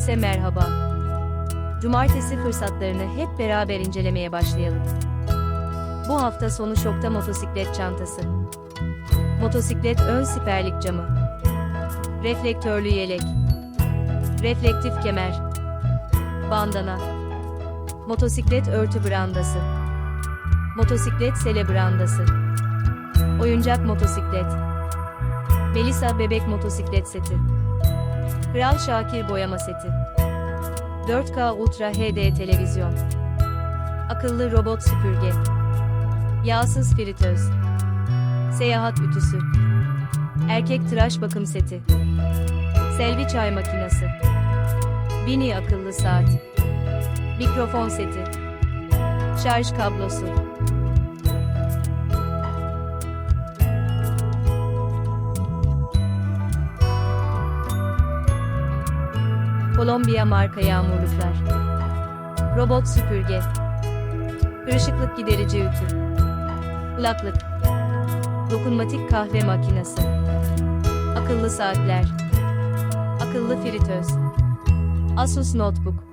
Herkese merhaba. Cumartesi fırsatlarını hep beraber incelemeye başlayalım. Bu hafta sonu şokta motosiklet çantası. Motosiklet ön siperlik camı. Reflektörlü yelek. Reflektif kemer. Bandana. Motosiklet örtü brandası. Motosiklet sele brandası. Oyuncak motosiklet. Melisa bebek motosiklet seti. Kral Şakir boyama seti. 4K Ultra HD televizyon. Akıllı robot süpürge. Yağsız fritöz. Seyahat ütüsü. Erkek tıraş bakım seti. Selvi çay makinesi. Bini akıllı saat. Mikrofon seti. Şarj kablosu. Kolombiya marka yağmurluklar. Robot süpürge. Kırışıklık giderici ütü. Kulaklık. Dokunmatik kahve makinesi. Akıllı saatler. Akıllı fritöz. Asus Notebook.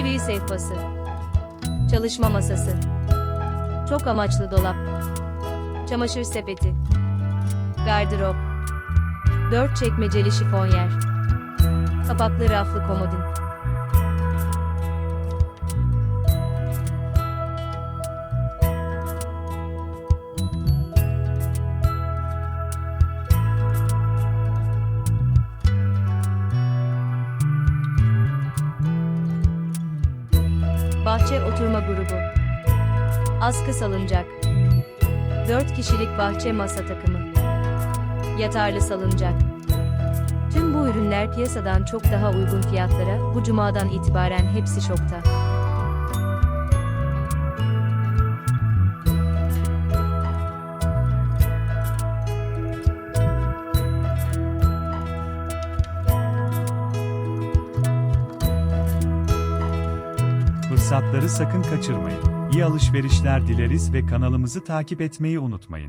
TV sehpası. Çalışma masası. Çok amaçlı dolap. Çamaşır sepeti. Gardırop. Dört çekmeceli şifonyer. Kapaklı raflı komodin. Bahçe oturma grubu. Askı salıncak. 4 kişilik bahçe masa takımı. Yatarlı salıncak. Tüm bu ürünler piyasadan çok daha uygun fiyatlara bu cumadan itibaren hepsi şokta. Fırsatları sakın kaçırmayın. İyi alışverişler dileriz ve kanalımızı takip etmeyi unutmayın.